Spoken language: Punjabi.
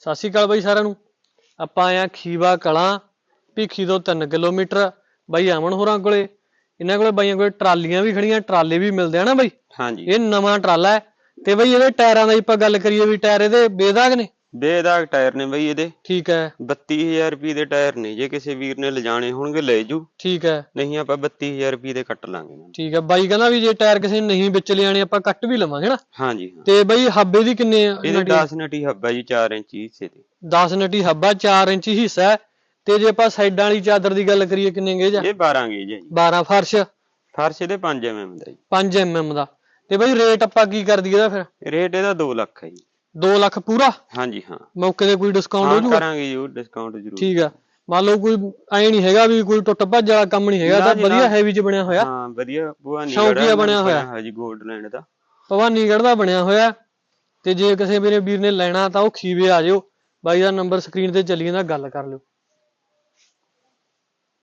ਸਤਿ ਸ਼੍ਰੀ ਅਕਾਲ ਬਾਈ ਸਾਰਿਆਂ ਨੂੰ। ਆਪਾਂ ਆਏ ਆ ਖੀਵਾ ਕਲਾਂ ਭੀਖੀ ਤੋਂ 3 ਕਿਲੋਮੀਟਰ। ਬਾਈ ਅਮਨ ਹੋਰਾਂ ਕੋਲੇ। ਇਹਨਾਂ ਕੋਲੇ ਬਾਈਆਂ ਕੋਲੇ ਟਰਾਲੀਆਂ ਵੀ ਖੜੀਆਂ ਟਰਾਲੇ ਵੀ ਮਿਲਦੇ ਆ ਨਾ ਬਾਈ? ਹਾਂਜੀ। ਇਹ ਨਵਾਂ ਟਰਾਲਾ ਹੈ। ਤੇ ਬਾਈ ਇਹਦੇ ਟਾਇਰਾਂ ਦੀ ਆਪਾਂ ਗੱਲ ਕਰੀਏ ਵੀ ਟਾਇਰ ਇਹਦੇ ਬੇਦਾਗ ਨੇ? ਬੇਦਾਗ ਟਾਇਰ ਨੇ ਬਈ ਇਹਦੇ। ਠੀਕ ਹੈ। 32000 ਰੁਪਏ ਦੇ ਟਾਇਰ ਨੇ ਜੇ ਕਿਸੇ ਵੀਰ ਨੇ ਲਿਜਾਣੇ ਹੋਣਗੇ ਲੈ ਜੂ। ਠੀਕ ਹੈ। ਨਹੀਂ ਆਪਾਂ 32000 ਰੁਪਏ ਦੇ ਕੱਟ ਲਾਂਗੇ ਇਹਨਾਂ ਨੂੰ। ਠੀਕ ਹੈ। ਬਾਈ ਕਹਿੰਦਾ ਵੀ ਜੇ ਟਾਇਰ ਕਿਸੇ ਨੇ ਨਹੀਂ ਵਿੱਚ ਲਿਆਣੇ ਆਪਾਂ ਕੱਟ ਵੀ ਲਵਾਂਗੇ ਨਾ। ਹਾਂਜੀ ਹਾਂ। ਤੇ ਬਾਈ ਹੱਬੇ ਦੀ ਕਿੰਨੇ ਆ? ਇਹਦੇ 10 ਨਟੀ ਹੱਬਾ ਜੀ 4 ਇੰਚ ਹਿੱਸੇ ਦੇ। 10 ਨਟੀ ਹੱਬਾ 4 ਇੰਚੀ ਹਿੱਸਾ ਹੈ। ਤੇ ਜੇ ਆਪਾਂ ਸਾਈਡਾਂ ਵਾਲੀ ਚਾਦਰ ਦੀ ਗੱਲ ਕਰੀਏ ਕਿੰਨੇ ਗੇਜ ਆ? ਇਹ 12 ਗੇਜ ਹੈ ਜੀ। 12 ਫਰਸ਼। ਫਰਸ਼ ਇਹਦੇ 5 mm ਦਾ ਜੀ। 5 mm ਦਾ। ਤੇ ਬਾਈ ਰੇਟ ਆਪਾਂ ਕੀ ਕਰ ਦਈਏ ਇਹਦਾ ਫਿਰ? ਰੇਟ ਇਹਦਾ 2 ਲੱਖ ਹੈ ਜੀ। 2 ਲੱਖ ਪੂਰਾ? ਹਾਂਜੀ ਹਾਂ। ਮੌਕੇ ਤੇ ਕੋਈ ਡਿਸਕਾਊਂਟ ਹੋ ਹਾਂ ਜੂਗਾ? ਕਰਾਂਗੇ ਜੀ ਡਿਸਕਾਊਂਟ ਜ਼ਰੂਰ। ਠੀਕ ਆ। ਮੰਨ ਲਓ ਕੋਈ ਐ ਨਹੀਂ ਹੈਗਾ ਵੀ ਕੋਈ ਟੁੱਟ ਭੱਜ ਵਾਲਾ ਕੰਮ ਨਹੀਂ ਹੈਗਾ ਨਾ ਤਾਂ ਜੀ, ਵਧੀਆ। ਹੈਵੀ ਚ ਬਣਿਆ ਹੋਇਆ। ਹਾਂ ਵਧੀਆ ਭਵਾਨੀ ਸ਼ੌਕੀਆ ਬਣਿਆ ਹੋਇਆ। ਹੈ ਜੀ 골ਡਲੈਂਡ ਦਾ। ਭਵਾਨੀਗੜ੍ਹ ਦਾ ਬਣਿਆ ਹੋਇਆ। ਤੇ ਜੇ ਕਿਸੇ ਮੇਰੇ ਵੀਰ ਨੇ ਲੈਣਾ ਤਾਂ ਉਹ ਖੀਵੇ ਆ ਜਿਓ। ਬਾਈ ਦਾ ਨੰਬਰ ਸਕਰੀਨ ਤੇ ਚੱਲੀ ਜਾਂਦਾ ਗੱਲ ਕਰ ਲਿਓ।